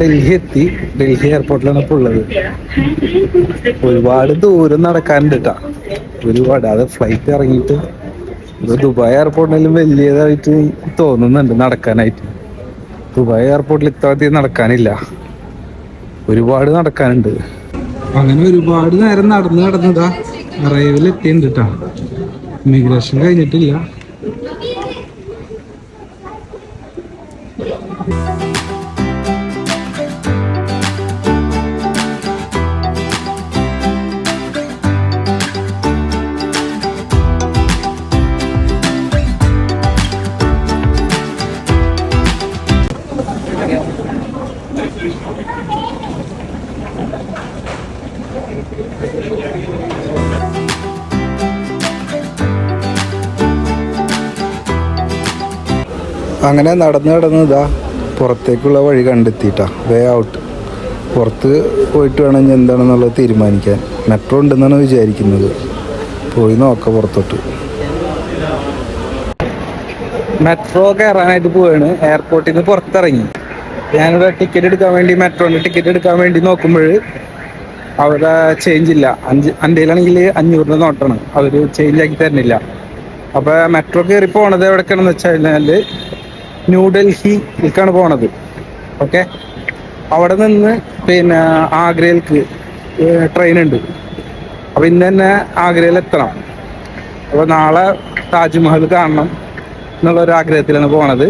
ഡൽഹി എത്തി ഡൽഹി എയർപോർട്ടിലാണ് ഇപ്പോൾ ഉള്ളത്. ഒരുപാട് ദൂരം നടക്കാനുണ്ട് ഒരുപാട്. അത് ഫ്ലൈറ്റ് ഇറങ്ങിയിട്ട് ദുബായ് എയർപോർട്ടിലും വലിയതായിട്ട് തോന്നുന്നുണ്ട് നടക്കാനായിട്ട്. ദുബായ് എയർപോർട്ടിൽ ഇത്രയധികം നടക്കാനില്ല. ഒരുപാട് നടക്കാനുണ്ട്. അങ്ങനെ ഒരുപാട് നേരം നടന്ന് നടന്നതാ അറൈവിൽ എത്തിയിട്ടുണ്ട് ഇമിഗ്രേഷൻ കഴിഞ്ഞിട്ടില്ല. അങ്ങനെ നടന്ന് നടന്ന് ഇതാ പുറത്തേക്കുള്ള വഴി കണ്ടെത്തിയിട്ടാ വേ ഔട്ട് പുറത്ത് പോയിട്ട് വേണം എന്താണെന്നുള്ളത് തീരുമാനിക്കാൻ. മെട്രോ ഉണ്ടെന്നാണ് വിചാരിക്കുന്നത്. പോയി നോക്ക പുറത്തോട്ട്. മെട്രോ കയറാനായിട്ട് പോവാണ്. എയർപോർട്ടിൽ നിന്ന് പുറത്തിറങ്ങി. ഞാനിവിടെ ടിക്കറ്റ് എടുക്കാൻ വേണ്ടി മെട്രോന്റെ ടിക്കറ്റ് എടുക്കാൻ വേണ്ടി നോക്കുമ്പോൾ അവിടെ ചേഞ്ച് ഇല്ല. അഞ്ച് അന്റെയിലാണെങ്കിൽ അഞ്ഞൂറിന്റെ നോട്ടാണ്. അവർ ചേഞ്ച് ആക്കി തരുന്നില്ല. അപ്പൊ മെട്രോ കയറി പോണത് എവിടേക്കാണെന്ന് വെച്ച് കഴിഞ്ഞാൽ ന്യൂഡൽഹിയിലേക്കാണ് പോണത്. ഓക്കെ? അവിടെ നിന്ന് പിന്നെ ആഗ്രയിലേക്ക് ട്രെയിൻ ഉണ്ട് അപ്പൊ ഇന്ന് തന്നെ ആഗ്രയിൽ എത്തണം. അപ്പൊ നാളെ താജ്മഹൽ കാണണം എന്നുള്ള ഒരു ആഗ്രഹത്തിലാണ് പോണത്.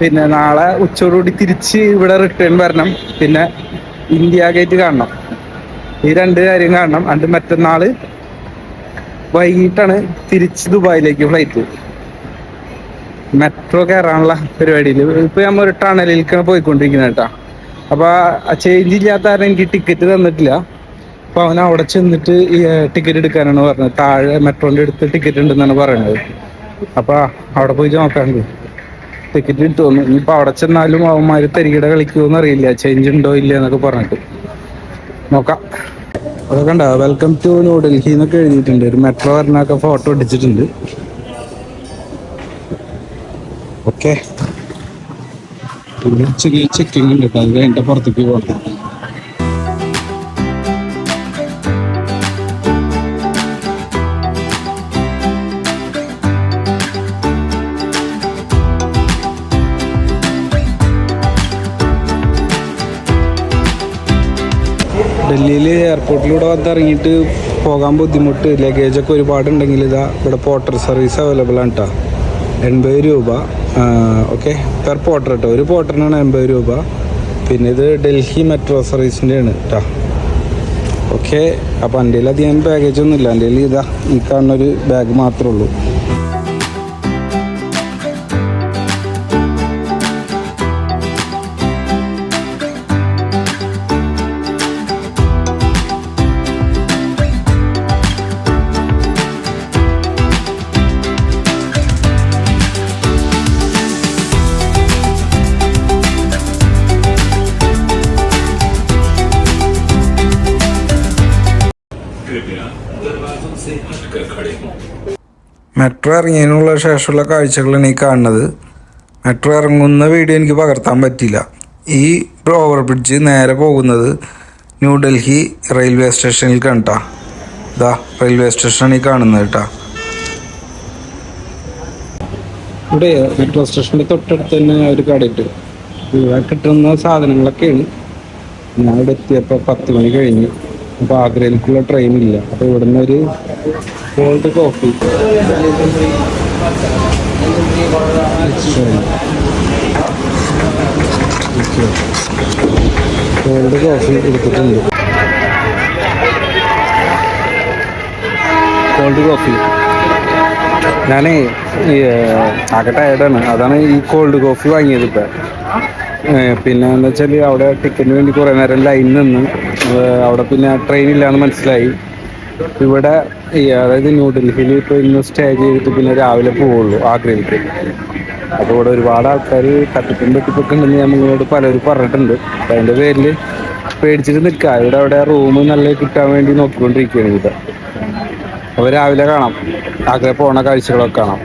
പിന്നെ നാളെ ഉച്ചയോടുകൂടി തിരിച്ച് ഇവിടെ റിട്ടേൺ വരണം. പിന്നെ ഇന്ത്യ ഗേറ്റ് കാണണം. ഈ രണ്ട് കാര്യം കാണണം. അണ്ട് മറ്റന്നാൾ വൈകിട്ടാണ് തിരിച്ച് ദുബായിലേക്ക് ഫ്ലൈറ്റ് മെട്രോ കയറാനുള്ള പരിപാടിയിൽ ഇപ്പൊ നമ്മൾ ഒരു ടണലിലേക്കാണ് പോയിക്കൊണ്ടിരിക്കുന്നത് കേട്ടാ. അപ്പൊ ചേഞ്ച് ഇല്ലാത്ത കാരണം എനിക്ക് ടിക്കറ്റ് തന്നിട്ടില്ല. അപ്പൊ അവൻ അവിടെ ചെന്നിട്ട് ടിക്കറ്റ് എടുക്കാനാണ് പറഞ്ഞത്. താഴെ മെട്രോന്റെ അടുത്ത് ടിക്കറ്റ് ഉണ്ടെന്നാണ് പറയുന്നത് അപ്പൊ അവിടെ പോയി നോക്കാണ്ട്. ടിക്കറ്റ് കിട്ടുമെന്ന് ഇനിയിപ്പോ അവിടെ ചെന്നാലും അവന്മാര് തരികിട കളിക്കുമെന്ന് അറിയില്ല. ചേഞ്ച് ഉണ്ടോ ഇല്ല എന്നൊക്കെ പറഞ്ഞിട്ട്. നോക്കാം. അതൊക്കെ ഉണ്ടാവും വെൽക്കം ടു ന്യൂഡൽഹി എന്നൊക്കെ എഴുതിയിട്ടുണ്ട്. ഒരു മെട്രോ വരണൊക്കെ ഫോട്ടോ അടിച്ചിട്ടുണ്ട് ഓക്കെ. ഉച്ചയ്ക്ക് ചെക്കിംഗ് ഉണ്ട് അത് കഴിഞ്ഞ പുറത്തേക്ക് പോകണം ഡൽഹിയിൽ എയർപോർട്ടിലൂടെ വന്നിറങ്ങിയിട്ട് പോകാൻ ബുദ്ധിമുട്ട്. ലഗേജൊക്കെ ഒരുപാടുണ്ടെങ്കിൽ ഇതാ ഇവിടെ പോട്ടർ സർവീസ് അവൈലബിൾ ആണ് കേട്ടോ എൺപത് രൂപ. ഓക്കെ പെർ പോട്ടർ കേട്ടോ ഒരു പോട്ടറിനാണ് എൺപത് രൂപ. പിന്നെ ഇത് ഡൽഹി മെട്രോ സർവീസിന്റെ ആണ് കേട്ടോ ഓക്കെ അപ്പോൾ എന്റെ അധികം ബാഗേജ് ഒന്നുമില്ല. എന്റെ ഇതാ ഈ കാണുന്ന ഒരു ബാഗ് മാത്രമേ ഉള്ളൂ. മെട്രോ ഇറങ്ങിയതിനുള്ള ശേഷമുള്ള കാഴ്ചകളാണ് ഈ കാണുന്നത്. മെട്രോ ഇറങ്ങുന്ന വീഡിയോ എനിക്ക് പകർത്താൻ പറ്റില്ല ഈ ഓവർ ബ്രിഡ്ജ് നേരെ പോകുന്നത് ന്യൂഡൽഹി റെയിൽവേ സ്റ്റേഷനിൽ കണ്ടാ. ഇതാ റെയിൽവേ സ്റ്റേഷനാണ് ഈ കാണുന്നത് കേട്ടാ. ഇവിടെ മെട്രോ സ്റ്റേഷന്റെ തൊട്ടടുത്ത് തന്നെ ഒരു കടയിട്ട് ഇവിടെ കിട്ടുന്ന സാധനങ്ങളൊക്കെയാണ്. ഞാൻ ഇവിടെ എത്തിയപ്പോൾ പത്ത് മണി കഴിഞ്ഞു. അപ്പോൾ ആഗ്രയിലേക്കുള്ള ട്രെയിൻ ഇല്ല. അപ്പോൾ ഇവിടുന്ന് ഒരു കോൾഡ് കോഫി കോൾഡ് കോഫി എടുത്തിട്ടുണ്ട്. കോൾഡ് കോഫി ഞാനേ ഈ ആകെ ടയർഡാണ് അതാണ് ഈ കോൾഡ് കോഫി വാങ്ങിയത് ഇപ്പം. പിന്നെ എന്താ വെച്ചാൽ അവിടെ ടിക്കറ്റിന് വേണ്ടി കുറേ നേരം ലൈൻ നിന്ന്. അവിടെ പിന്നെ ട്രെയിൻ ഇല്ലാന്ന് മനസ്സിലായി. ഇവിടെ അതായത് ന്യൂഡൽഹിയിൽ ഇപ്പോൾ ഇന്ന് സ്റ്റേ ചെയ്തിട്ട് പിന്നെ രാവിലെ പോവുള്ളൂ ആഗ്രയിലേക്ക് അപ്പോൾ ഇവിടെ ഒരുപാട് ആൾക്കാർ തട്ടിപ്പും വെട്ടിപ്പൊക്കെ ഉണ്ടെന്ന് നിങ്ങളോട് പലരും പറഞ്ഞിട്ടുണ്ട്. അപ്പം അതിന്റെ പേരിൽ പേടിച്ചിട്ട് നിൽക്കുക ഇവിടെ അവിടെ റൂം നല്ല കിട്ടാൻ വേണ്ടി നോക്കിക്കൊണ്ടിരിക്കുകയാണ് ഇവിടെ. അപ്പോൾ രാവിലെ കാണാം. ആഗ്രഹം പോണ കാഴ്ചകളൊക്കെ കാണാം.